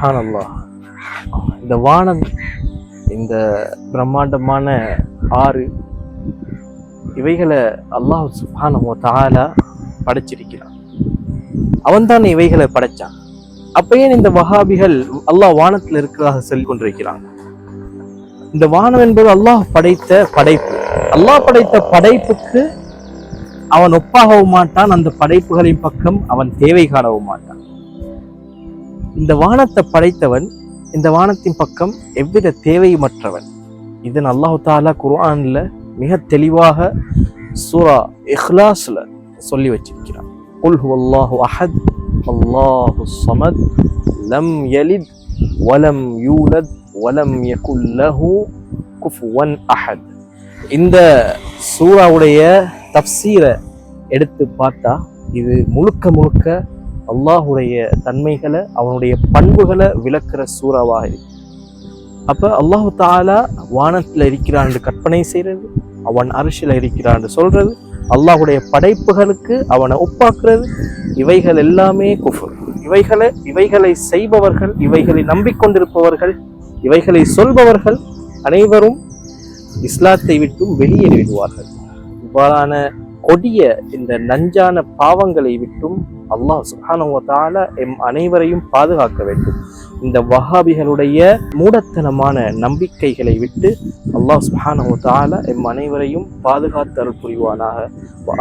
சுஹானல்லா இந்த வானம் இந்த பிரம்மாண்டமான ஆறு இவைகளை அல்லாஹ் சுப்ஹானஹு தாலா படைச்சிருக்கிறான். அவன்தான் இவைகளை படைச்சான். அப்ப ஏன் இந்த வஹாபிகள் அல்லாஹ் வானத்தில் இருக்கிறதாக சொல்லிக் கொண்டிருக்கிறான் இந்த வானம் என்பது அல்லாஹ் படைத்த படைப்பு. அல்லாஹ் படைத்த படைப்புக்கு அவன் ஒப்பாகவும் மாட்டான் அந்த படைப்புகளின் பக்கம் அவன் தேவை காணவும் மாட்டான். இந்த வானத்தை படைத்தவன் இந்த வானத்தின் பக்கம் எவ்வித தேவையுமற்றவன்? இதன் அல்லாஹு தாலா குர்ஆனில் மிக தெளிவாக சூரா இஹ்லாஸில் சொல்லி வச்சிருக்கிறான். குல் அல்லாஹு அஹத் அல்லாஹு சமத் லம் யலித் வலம் யூலத் வலம் யகுல்லஹு குஃபுவன் அஹத். இந்த சூராவுடைய தப்சீரை எடுத்து பார்த்தா இது முழுக்க முழுக்க அல்லாஹுடைய தன்மைகளை அவனுடைய பண்புகளை விளக்குற சூறாவாக இருக்கு. அப்ப அல்லாஹு தாலா வானத்துல இருக்கிறான்னு கற்பனை செய்யறது அவன் அரிசில இருக்கிறான்னு சொல்றது அல்லாஹுடைய படைப்புகளுக்கு அவனை ஒப்பாக்குறது இவைகள் எல்லாமே குஃபுர். இவைகளை இவைகளை செய்பவர்கள் இவைகளை நம்பிக்கொண்டிருப்பவர்கள் இவைகளை சொல்பவர்கள் அனைவரும் இஸ்லாத்தை விட்டும் வெளியேறி விடுவார்கள். இவ்வாறான கொடிய இந்த நஞ்சான பாவங்களை விட்டும் அல்லாஹ் சுஹானுவத்தால எம் அனைவரையும் பாதுகாக்க வேண்டும். இந்த வஹாபிகளுடைய மூடத்தனமான நம்பிக்கைகளை விட்டு அல்லாஹ் சுஹானுவத்தால எம் அனைவரையும் பாதுகாத்து அருள் புரிவானாக. வ